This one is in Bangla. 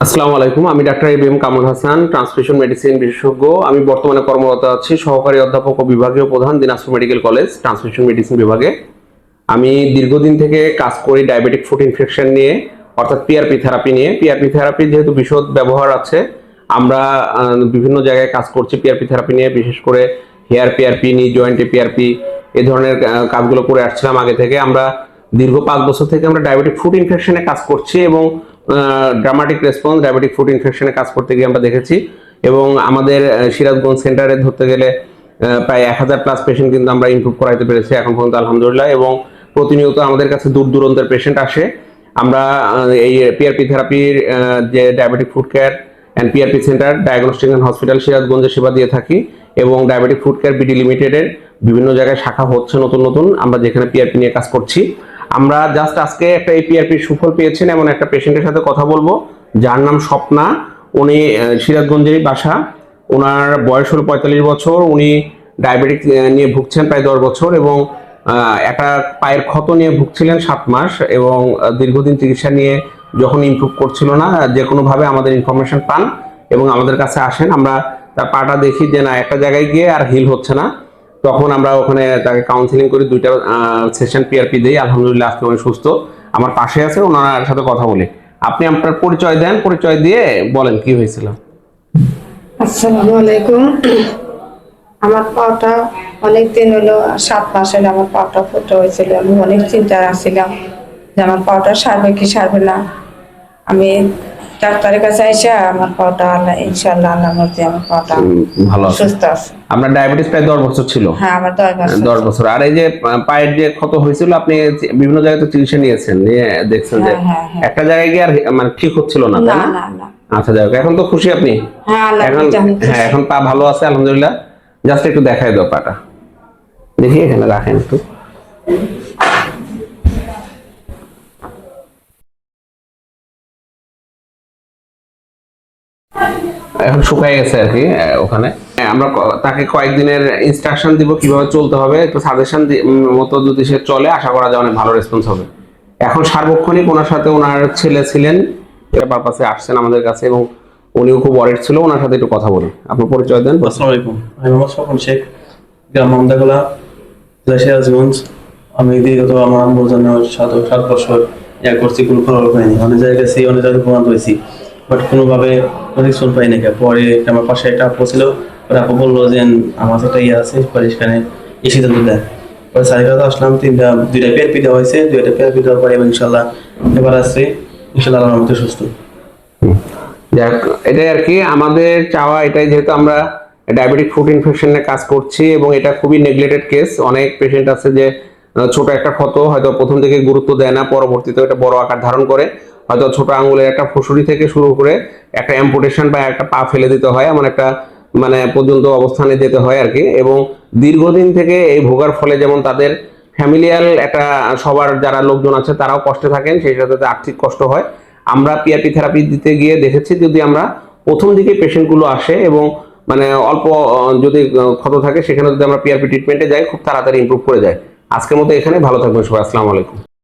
আসসালামু আলাইকুম, আমি doctor A B M Kamrul Hasan, transmission medicine বিশেষজ্ঞ। আমি বর্তমানে কর্মরত আছি সহকারী অধ্যাপক ও বিভাগীয় প্রধান, Dinajpur medical college, transmission medicine বিভাগে। আমি দীর্ঘদিন থেকে কাজ করি ডায়াবেটিক ফুড ইনফেকশন নিয়ে, অর্থাৎ পিআরপি থেরাপি নিয়ে। পিআরপি থেরাপি যেহেতু বিশদ ব্যবহার আছে, আমরা বিভিন্ন জায়গায় কাজ করছি পিআরপি থেরাপি নিয়ে, বিশেষ করে হেয়ার পিআরপি নি জয়েন্টে পিআরপি এ ধরনের কাজগুলো করে আসছিলাম আগে থেকে। আমরা দীর্ঘ পাঁচ বছর থেকে আমরা ডায়াবেটিক ফুড ইনফেকশনে কাজ করছি এবং ড্রামাটিক রেসপন্স ডায়াবেটিক ফুড ইনফেকশনে কাজ করতে গিয়ে আমরা দেখেছি। এবং আমাদের সিরাজগঞ্জ সেন্টারে ধরতে গেলে প্রায় এক হাজার প্লাস পেশেন্ট কিন্তু আমরা ইমপ্রুভ করাইতে পেরেছি এখন পর্যন্ত, আলহামদুলিল্লাহ। এবং প্রতিনিয়ত আমাদের কাছে দূর দূরান্তের পেশেন্ট আসে। আমরা এই পিআরপি থেরাপির যে diabetic food care and PRP centre diagnostic and hospital সিরাজগঞ্জে সেবা দিয়ে থাকি। এবং ডায়াবেটিক ফুড কেয়ার বিডি লিমিটেডের বিভিন্ন জায়গায় শাখা হচ্ছে নতুন নতুন। আমরা যেখানে পিআরপি নিয়ে কাজ করছি। আমরা জাস্ট আজকে একটা এই পিআরপির সুফল পেয়েছেন এমন একটা পেশেন্টের সাথে কথা বলব। যার নাম স্বপ্না। উনি সিরাজগঞ্জেরই বাসা। ওনার বয়স হলো পঁয়তাল্লিশ বছর। উনি ডায়াবেটিক নিয়ে ভুগছেন প্রায় দশ বছর এবং একটা পায়ের ক্ষত নিয়ে ভুগছিলেন সাত মাস এবং দীর্ঘদিন চিকিৎসা নিয়ে যখন ইমপ্রুভ করছিল না, যে কোনোভাবে আমাদের ইনফরমেশন পান এবং আমাদের কাছে আসেন। আমরা তার পাটা দেখি যে না, একটা জায়গায় গিয়ে আর হিল হচ্ছে না। তখন আমরা ওখানে তাকে কাউন্সিলিং করি, দুইটা সেশন পিআরপি দিই, আলহামদুলিল্লাহ আজকে উনি সুস্থ। আমার পাশে আছে, ওনার সাথে কথা বলি। আপনি আপনার পরিচয় দেন, পরিচয় দিয়ে বলেন কি হয়েছিল। আসসালামু আলাইকুম। আমার পাটা অনেক দিন হলো, সাত মাস হলো আমার পাটা ফুটো হয়েছিল। আমি অনেক চিন্তায় আসছিলাম যে আমার পাটা সারবে কি সারবে না। আমি ডাক্তারের কাছে এসে আমার পাওটা আল্লাহ ইনশাল্লাহ আল্লাহ মধ্যে আমার উম, ভালো সুস্থ আছে। আপনার ডায়াবেটিস প্রায় দশ বছর ছিল? হ্যাঁ আমার দশ বছর আর এই যে পায়ের যে ক্ষত হয়েছিল আপনি বিভিন্ন জায়গায় তো চিকিৎসা নিয়েছেন নিয়ে দেখছেন যে হ্যাঁ, হ্যাঁ, হ্যাঁ। একটা জায়গায় গিয়ে আর মানে ঠিক হচ্ছিল না তাই না আচ্ছা যাই হোক, এখন তো খুশি আপনি? হ্যাঁ এখন হ্যাঁ এখন পা ভালো আছে আলহামদুলিল্লাহ। জাস্ট একটু দেখাই দাও পাটা দেখি এখানে রাখেন একটু। এখন শুকায় গেছে আর কি ওখানে। আমরা তাকে কয়েকদিনের ইনস্ট্রাকশন দিব কীভাবে চলতে হবে, একটু সাজেশন মতো যদি সে চলে, আশা করা যায় অনেক ভালো রেসপন্স হবে। এখন সার্বক্ষণিক ওনার সাথে ওনার ছেলে ছিলেন পারপাসে আসছেন আমাদের কাছে এবং উনিও খুব ওয়ারেড ছিল, ওনার সাথে একটু কথা বলুন আপনার পরিচয় দেন। আসসালামু আলাইকুম। আমি মোহাম্মদ স্বপন শেখ, গ্রাম মামদাগোলা জেলা সিরাজগঞ্জ। আমি দীর্ঘত আমার জন্য সাত সাত বছর ইয়া করছি, কোনো ফল পাইনি অনেক জায়গায় গেছি, অনেক জায়গায় প্রমাণ হয়েছি বাট কোনোভাবে রেসপন্স পাইনি কে পরে আমার পাশে একটা আপু পরে আপু বলল যে, আমার একটা ইয়ে আছে, পরে সেখানে এই সিদ্ধান্ত দেয়। পরে সারিকাতে আসলাম, তিনটা, দুইটা পেয়ার পিঠা হয়েছে, দুইটা পেয়ার পিঠা পরে এবং ইনশাল্লাহ এবার আসছে। ইনশাল্লাহ আল্লাহর মধ্যে সুস্থ। যাক, এটাই আর কি, আমাদের চাওয়া এটাই, যেহেতু আমরা ডায়াবেটিক ফুড ইনফেকশনে কাজ করছি এবং এটা খুবই নেগলেক্টেড কেস অনেক পেশেন্ট আছে যে, ছোট একটা ক্ষত, হয়তো প্রথম থেকে গুরুত্ব দেয় না পরবর্তীতে এটা বড় আকার ধারণ করে। হয়তো ছোট আঙুলের একটা ফুসুরি থেকে শুরু করে একটা অ্যাম্পুটেশন বা একটা পা ফেলে দিতে হয়, এমন একটা মানে পর্যন্ত অবস্থানে যেতে হয় আর কি। এবং দীর্ঘদিন থেকে এই ভোগার ফলে যেমন তাদের ফ্যামিলিয়াল একটা সবার যারা লোকজন আছে তারাও কষ্টে থাকেন, সেই সাথে আর্থিক কষ্ট হয়। আমরা পিআরপি থেরাপি দিতে গিয়ে দেখেছি যদি আমরা প্রথম দিকে পেশেন্টগুলো আসে এবং মানে অল্প যদি ক্ষত থাকে, সেখানে যদি আমরা পিআরপি ট্রিটমেন্টে যাই, খুব তাড়াতাড়ি ইমপ্রুভ করে যায়। আজকের মতো এখানে, ভালো থাকবেন সবাই, আসসালামু আলাইকুম।